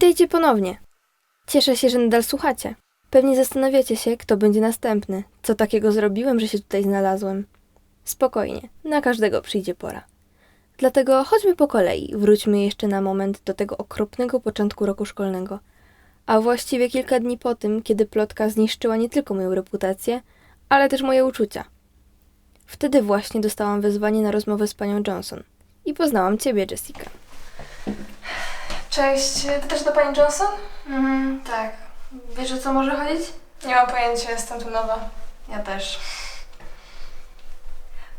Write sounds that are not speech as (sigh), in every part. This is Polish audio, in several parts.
Witajcie ponownie. Cieszę się, że nadal słuchacie. Pewnie zastanawiacie się, kto będzie następny. Co takiego zrobiłem, że się tutaj znalazłem? Spokojnie, na każdego przyjdzie pora. Dlatego chodźmy po kolei, wróćmy jeszcze na moment do tego okropnego początku roku szkolnego. A właściwie kilka dni po tym, kiedy plotka zniszczyła nie tylko moją reputację, ale też moje uczucia. Wtedy właśnie dostałam wezwanie na rozmowę z panią Johnson. I poznałam ciebie, Jessica. Cześć, ty też do pani Johnson? Mhm, tak. Wiesz, o co może chodzić? Nie mam pojęcia, jestem tu nowa. Ja też.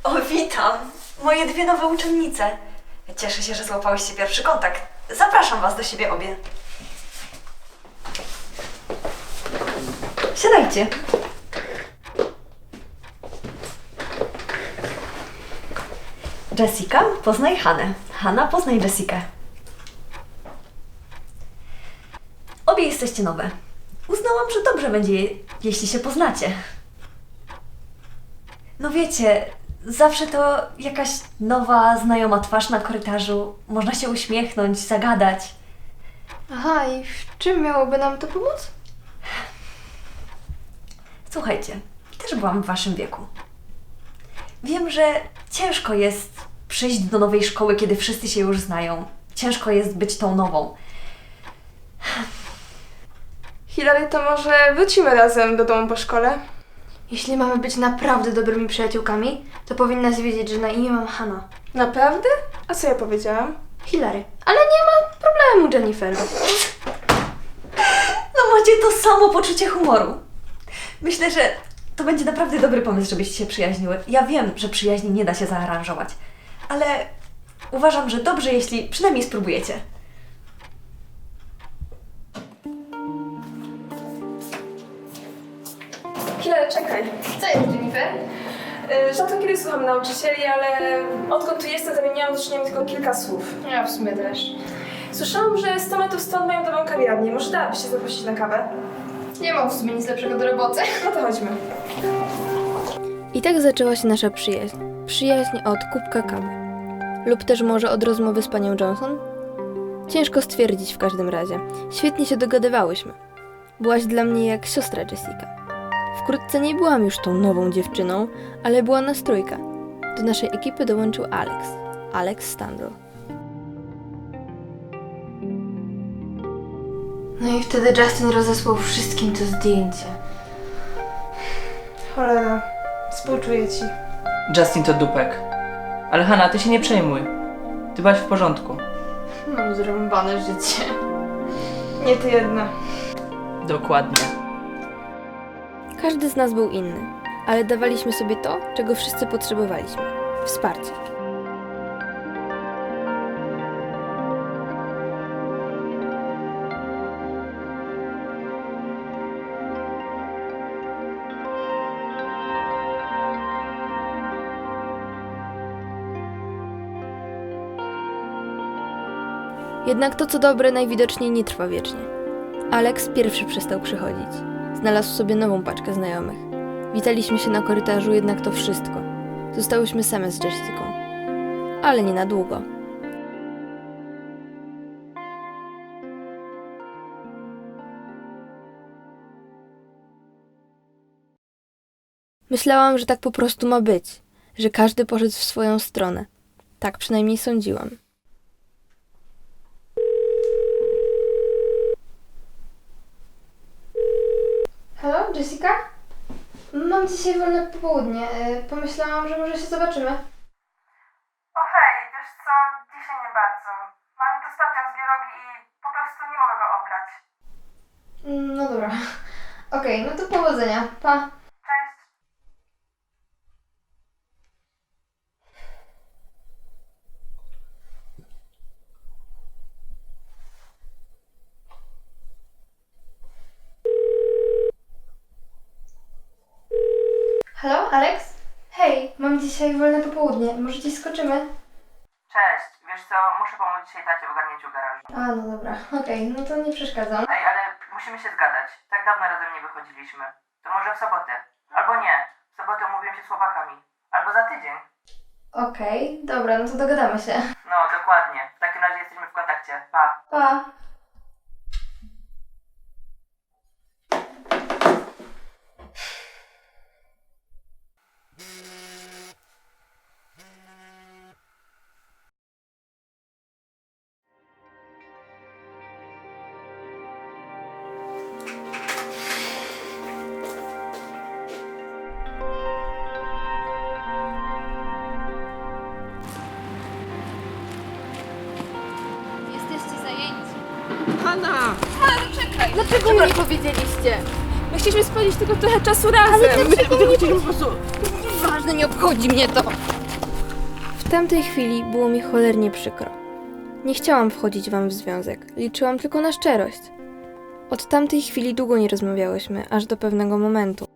O, witam! Moje dwie nowe uczennice. Cieszę się, że złapałyście pierwszy kontakt. Zapraszam Was do siebie obie. Siadajcie. Jessica, poznaj Hanę. Hanna, poznaj Jessikę. Obie jesteście nowe. Uznałam, że dobrze będzie, jeśli się poznacie. No wiecie, zawsze to jakaś nowa, znajoma twarz na korytarzu. Można się uśmiechnąć, zagadać. Aha, i w czym miałoby nam to pomóc? Słuchajcie, też byłam w waszym wieku. Wiem, że ciężko jest przyjść do nowej szkoły, kiedy wszyscy się już znają. Ciężko jest być tą nową. Hilary, to może wrócimy razem do domu po szkole? Jeśli mamy być naprawdę dobrymi przyjaciółkami, to powinnaś wiedzieć, że na imię mam Hanna. Naprawdę? A co ja powiedziałam? Hilary. Ale nie ma problemu, Jennifer. No macie to samo poczucie humoru. Myślę, że to będzie naprawdę dobry pomysł, żebyście się przyjaźniły. Ja wiem, że przyjaźni nie da się zaaranżować, ale uważam, że dobrze, jeśli przynajmniej spróbujecie. Hilary, czekaj. Co jest, Jennifer? Y, Rzadko kiedy słucham nauczycieli, ale odkąd tu jestem, zamieniałam z uczniami tylko kilka słów. Ja w sumie też. Słyszałam, że 100 metrów stąd mają nową kawiarnię. Może dałabyś się zaprosić na kawę? Nie mam w sumie nic lepszego do roboty. No to chodźmy. I tak zaczęła się nasza przyjaźń. Przyjaźń od kubka kawy. Lub też może od rozmowy z panią Johnson? Ciężko stwierdzić w każdym razie. Świetnie się dogadywałyśmy. Byłaś dla mnie jak siostra Jessica. Wkrótce nie byłam już tą nową dziewczyną, ale była nas trójka. Do naszej ekipy dołączył Alex. Alex Standel. No i wtedy Justin rozesłał wszystkim to zdjęcie. Cholera, współczuję ci. Justin to dupek. Ale Hanna, ty się nie przejmuj. Ty byłaś w porządku. Mam zrąbane życie. Nie ty jedna. Dokładnie. Każdy z nas był inny, ale dawaliśmy sobie to, czego wszyscy potrzebowaliśmy wsparcie. Jednak to, co dobre, najwidoczniej nie trwa wiecznie. Alex pierwszy przestał przychodzić. Znalazł sobie nową paczkę znajomych. Witaliśmy się na korytarzu, jednak to wszystko. Zostałyśmy same z Jessiką. Ale nie na długo. Myślałam, że tak po prostu ma być, że każdy poszedł w swoją stronę. Tak przynajmniej sądziłam. Halo, Jessica? Mam dzisiaj wolne popołudnie. Y, Pomyślałam, że może się zobaczymy. O hej, wiesz co, dzisiaj nie bardzo. Mam tu sprawdzian z biologii i po prostu nie mogę go obrać. Mm, No dobra. (laughs) Okej, no to powodzenia. Pa. Cześć. Halo, Alex? Hej, mam dzisiaj wolne popołudnie. Może dziś skoczymy? Cześć, wiesz co, muszę pomóc dzisiaj tacie w ogarnięciu garażu. A, no dobra. Okej, no to nie przeszkadzam. Ej, ale musimy się zgadać. Tak dawno razem nie wychodziliśmy. To może w sobotę. Albo nie. W sobotę umówiłem się z chłopakami. Albo za tydzień. Okej, dobra, no to dogadamy się. No, dokładnie. W takim razie jesteśmy w kontakcie. Pa. Pa. Hanna! Dlaczego mi nie powiedzieliście? My chcieliśmy spędzić tylko trochę czasu razem. My tego nie chcieliśmy po prostu... Ważne, nie obchodzi mnie to. W tamtej chwili było mi cholernie przykro. Nie chciałam wchodzić wam w związek. Liczyłam tylko na szczerość. Od tamtej chwili długo nie rozmawiałyśmy, aż do pewnego momentu.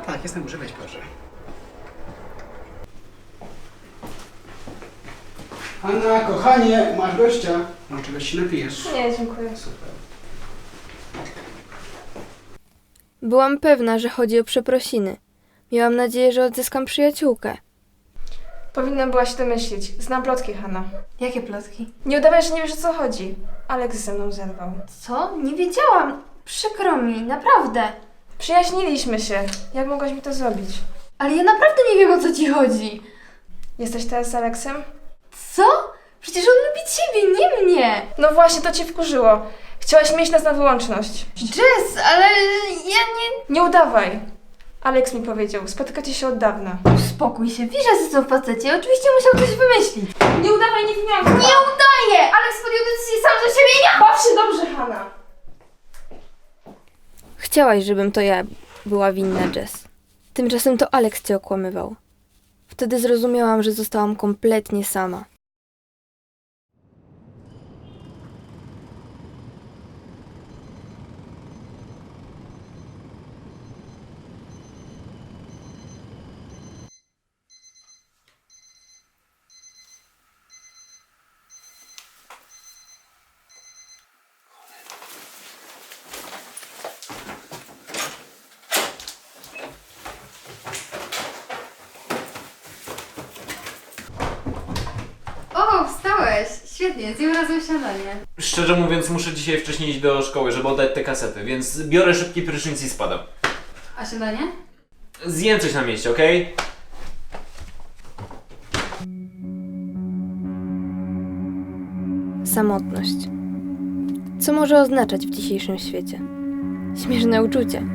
Tak, jestem, może być proszę. Anna, kochanie, masz gościa. Może czegoś się napijesz? Nie, dziękuję. Super. Byłam pewna, że chodzi o przeprosiny. Miałam nadzieję, że odzyskam przyjaciółkę. Powinnam była się domyślić. Znam plotki, Hanna. Jakie plotki? Nie udawaj, że nie wiesz o co chodzi. Alex ze mną zerwał. Co? Nie wiedziałam. Przykro mi, naprawdę. Przyjaźniliśmy się. Jak mogłaś mi to zrobić? Ale ja naprawdę nie wiem o co ci chodzi. Jesteś teraz z Alexem? Co? Przecież on lubi ciebie, nie mnie. No właśnie, to cię wkurzyło. Chciałaś mieć nas na wyłączność. Jess, ale ja nie... Nie udawaj. Alex mi powiedział, spotykacie się od dawna. Spokój się, wiesz, że w facecie. Oczywiście musiał coś wymyślić. Nie udawaj niewiniątka! Nie udaję! Alex podjął decyzję sam za siebie, ja... Baw się dobrze, Hanna! Chciałaś, żebym to ja była winna, Jess. Tymczasem to Alex cię okłamywał. Wtedy zrozumiałam, że zostałam kompletnie sama. O, wstałeś! Świetnie, zjem razem śniadanie. Szczerze mówiąc, muszę dzisiaj wcześniej iść do szkoły, żeby oddać te kasety, więc biorę szybki prysznic i spadam. A śniadanie? Zjem coś na mieście, okej? Samotność. Co może oznaczać w dzisiejszym świecie? Śmieszne uczucie.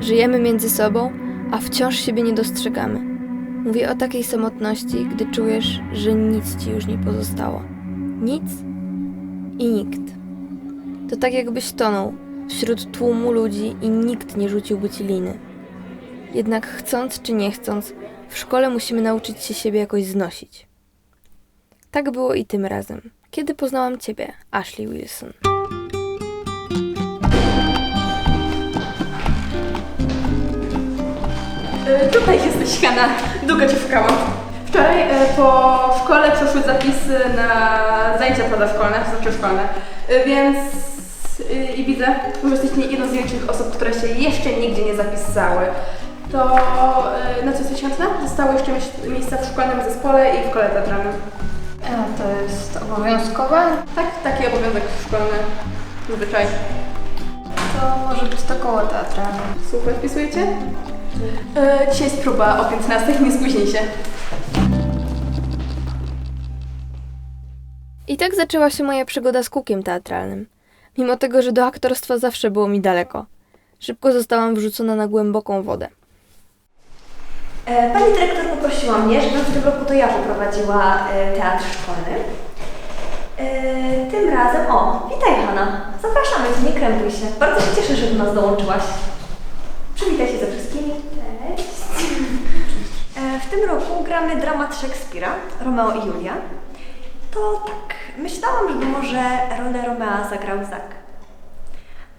Żyjemy między sobą, a wciąż siebie nie dostrzegamy. Mówię o takiej samotności, gdy czujesz, że nic ci już nie pozostało. Nic i nikt. To tak jakbyś tonął wśród tłumu ludzi i nikt nie rzuciłby ci liny. Jednak chcąc czy nie chcąc, w szkole musimy nauczyć się siebie jakoś znosić. Tak było i tym razem, kiedy poznałam Ciebie, Ashley Wilson. E, tutaj jesteś, Hanna. Długo cię szukałam. Wczoraj e, po szkole przeszły zapisy na zajęcia pozaszkolne, znaczy szkolne, e, więc e, i widzę, że jesteś jedną z większych osób, które się jeszcze nigdzie nie zapisały. To e, na co jesteś chętna? Zostało jeszcze mieś- miejsca w szkolnym zespole i w kole teatralnym. A, to jest obowiązkowe? Tak, taki obowiązek szkolny. Zwyczaj. To może być to koło teatralne. Super, wpisujecie? E, dzisiaj jest próba o 15, nie spóźnij się. I tak zaczęła się moja przygoda z kółkiem teatralnym. Mimo tego, że do aktorstwa zawsze było mi daleko. Szybko zostałam wrzucona na głęboką wodę. E, Pani dyrektor poprosiła mnie, żebym w tym roku to ja poprowadziła e, teatr szkolny. E, Tym razem, o, witaj Hanna. Zapraszamy Cię, nie krępuj się. Bardzo się cieszę, że do nas dołączyłaś. Przywitaj się ze wszystkimi. Cześć. W tym roku gramy dramat Szekspira, Romeo i Julia. To tak, myślałam, żeby może rolę Romea zagrał Zak.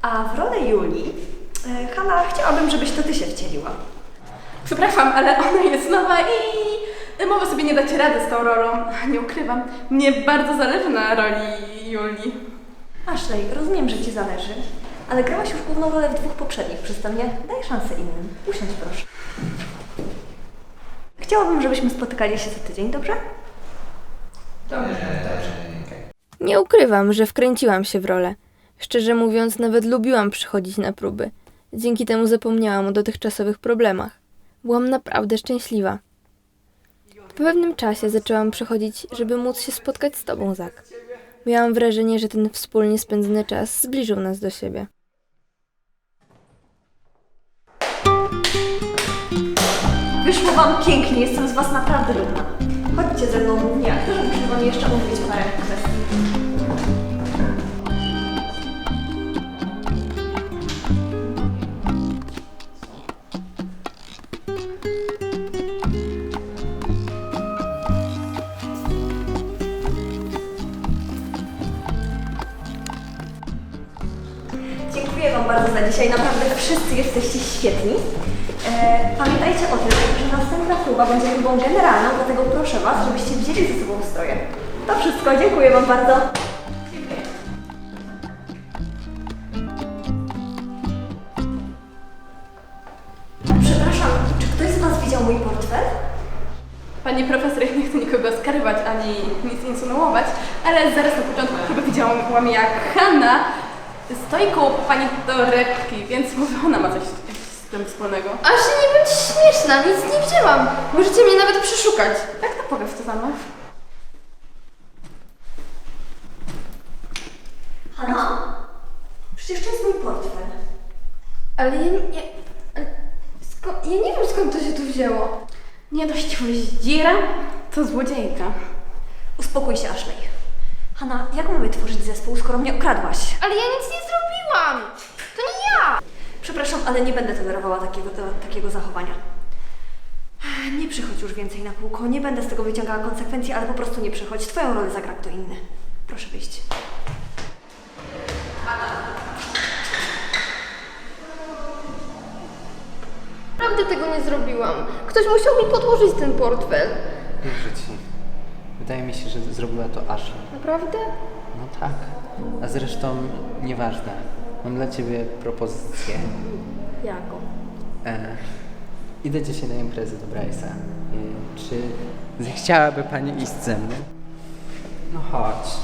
A w rolę Julii, e, Hanna, chciałabym, żebyś to Ty się wcieliła. Przepraszam, ale ona jest nowa i mogę sobie nie dać rady z tą rolą. Nie ukrywam. Mnie bardzo zależy na roli Julii. Ashley, rozumiem, że Ci zależy, ale grałaś już główną rolę w dwóch poprzednich przedstawieniach. Daj szansę innym. Usiądź proszę. Chciałabym, żebyśmy spotykali się co tydzień, dobrze? Dobrze. Nie ukrywam, że wkręciłam się w rolę. Szczerze mówiąc, nawet lubiłam przychodzić na próby. Dzięki temu zapomniałam o dotychczasowych problemach. Byłam naprawdę szczęśliwa. Po pewnym czasie zaczęłam przychodzić, żeby móc się spotkać z tobą, Zak. Miałam wrażenie, że ten wspólnie spędzony czas zbliżył nas do siebie. Wyszło wam pięknie, jestem z was naprawdę dumna. Chodźcie ze mną, nie, też muszę Wam jeszcze omówić parę kwestii. Dziękuję Wam bardzo za dzisiaj. Naprawdę wszyscy jesteście świetni. E, pamiętajcie o tym, że następna próba będzie próbą generalną, dlatego proszę Was, żebyście wzięli ze sobą stroje. To wszystko. Dziękuję Wam bardzo. Przepraszam, czy ktoś z Was widział mój portfel? Pani profesor, ja nie chcę nikogo skarywać ani nic insynuować, ale zaraz na początku chyba widziałam jak Hanna stoi koło pani torebki, więc może ona ma coś tym wspólnego. Aż nie bądź śmieszna, nic nie wzięłam. Możecie mnie nawet przeszukać. Tak, to pokaż to samo. Hanna? Przecież to jest mój portfel. Ale ja, ale sko- ja nie wiem skąd to się tu wzięło. Nie dość zdziera, to złodziejka. Uspokój się, Ashley. Hanna, jak mamy tworzyć zespół, skoro mnie okradłaś? Ale ja nic nie zrobiłam. Przepraszam, ale nie będę tolerowała takiego, to, takiego zachowania. Nie przychodź już więcej na kółko, nie będę z tego wyciągała konsekwencji, ale po prostu nie przychodź. Twoją rolę zagra kto inny. Proszę wyjść. Naprawdę tego nie zrobiłam. Ktoś musiał mi podłożyć ten portfel. Wierzę ci. Wydaje mi się, że zrobiła to Ashley. Naprawdę? No tak. A zresztą nieważne. Mam dla ciebie propozycję. Jaką? E, idę dzisiaj na imprezę do Bryce'a. E, czy zechciałaby pani iść ze mną? No chodź.